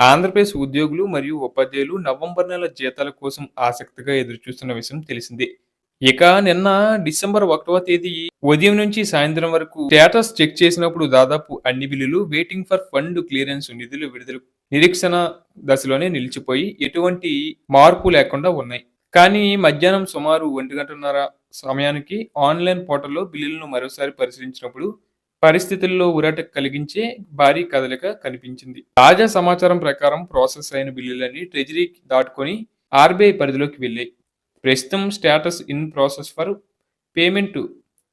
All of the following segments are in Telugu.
ఆంధ్రప్రదేశ్ ఉద్యోగులు మరియు ఉపాధ్యాయులు నవంబర్ నెల జీతాల కోసం ఆసక్తిగా ఎదురుచూస్తున్న విషయం తెలిసిందే. ఇక నిన్న డిసెంబర్ ఒకటవ తేదీ ఉదయం నుంచి సాయంత్రం వరకు స్టేటస్ చెక్ చేసినప్పుడు దాదాపు అన్ని బిల్లులు వెయిటింగ్ ఫర్ ఫండ్ క్లియరెన్స్ నిధులు విడుదల నిరీక్షణ దశలోనే నిలిచిపోయి ఎటువంటి మార్పు లేకుండా ఉన్నాయి. కానీ మధ్యాహ్నం సుమారు ఒంటి గంటన్నర సమయానికి ఆన్లైన్ పోర్టల్లో బిల్లులను మరోసారి పరిశీలించినప్పుడు పరిస్థితుల్లో ఉరట కలిగించే భారీ కదలిక కనిపించింది. తాజా సమాచారం ప్రకారం ప్రాసెస్ అయిన బిల్లులన్నీ ట్రెజరీ దాటుకొని ఆర్బీఐ పరిధిలోకి వెళ్ళాయి ప్రస్తుతం status in process for payment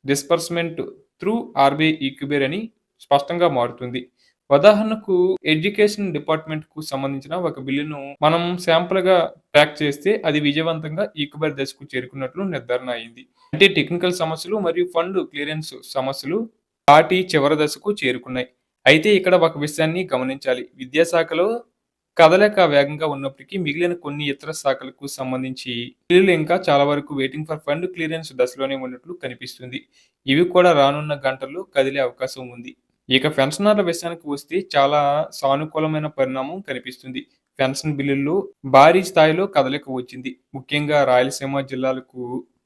disbursement through RBI eKuber అని స్పష్టంగా మారుతుంది. ఉదాహరణకు ఎడ్యుకేషన్ డిపార్ట్మెంట్కు సంబంధించిన ఒక బిల్లును మనం శాంపుల్గా ట్రాక్ చేస్తే అది విజయవంతంగా ఈక్యుబేర్ దశకు చేరుకున్నట్లు నిర్ధారణ అయింది. అంటే టెక్నికల్ సమస్యలు మరియు ఫండ్ క్లియరెన్స్ సమస్యలు దాటి చివరి దశకు చేరుకున్నాయి. అయితే ఇక్కడ ఒక విషయాన్ని గమనించాలి. విద్యాశాఖలో కదలిక వేగంగా ఉన్నప్పటికీ మిగిలిన కొన్ని ఇతర శాఖలకు సంబంధించి బిల్లులు ఇంకా చాలా వరకు వెయిటింగ్ ఫర్ ఫండ్ క్లియరెన్స్ దశలోనే ఉన్నట్లు కనిపిస్తుంది. ఇవి కూడా రానున్న గంటల్లో కదిలే అవకాశం ఉంది. ఇక పెన్షనర్ల విషయానికి వస్తే చాలా సానుకూలమైన పరిణామం కనిపిస్తుంది. పెన్షన్ బిల్లుల్లో భారీ స్థాయిలో కదలిక వచ్చింది. ముఖ్యంగా రాయలసీమ జిల్లాలకు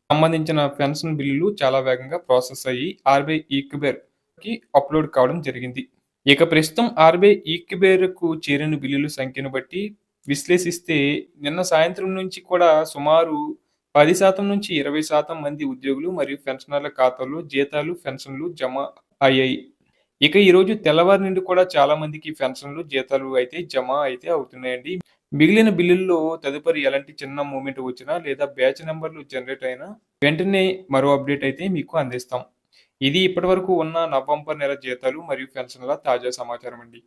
సంబంధించిన పెన్షన్ బిల్లులు చాలా వేగంగా ప్రాసెస్ అయ్యి ఆర్బీఐ ఈక్బెర్ కి అప్లోడ్ కావడం జరిగింది. ఇక ప్రస్తుతం ఆర్బీఐ ఈక్బేర్కు చేరిన బిల్లుల సంఖ్యను బట్టి విశ్లేషిస్తే నిన్న సాయంత్రం నుంచి కూడా సుమారు పది శాతం నుంచి ఇరవై శాతం మంది ఉద్యోగులు మరియు పెన్షనర్ల ఖాతాల్లో జీతాలు, పెన్షన్లు జమ అయ్యాయి. ఇక ఈరోజు తెల్లవారి నుండి కూడా చాలా మందికి పెన్షన్లు, జీతాలు అయితే జమ అయితే అవుతున్నాయండి. మిగిలిన బిల్లుల్లో తదుపరి ఎలాంటి చిన్న మూమెంట్ వచ్చినా లేదా బ్యాచ్ నెంబర్లు జనరేట్ అయినా వెంటనే మరో అప్డేట్ అయితే మీకు అందిస్తాం. ఇది ఇప్పటివరకు ఉన్న నవంబర్ నెల జీతాలు మరియు పెన్షన్ల తాజా సమాచారం అండి.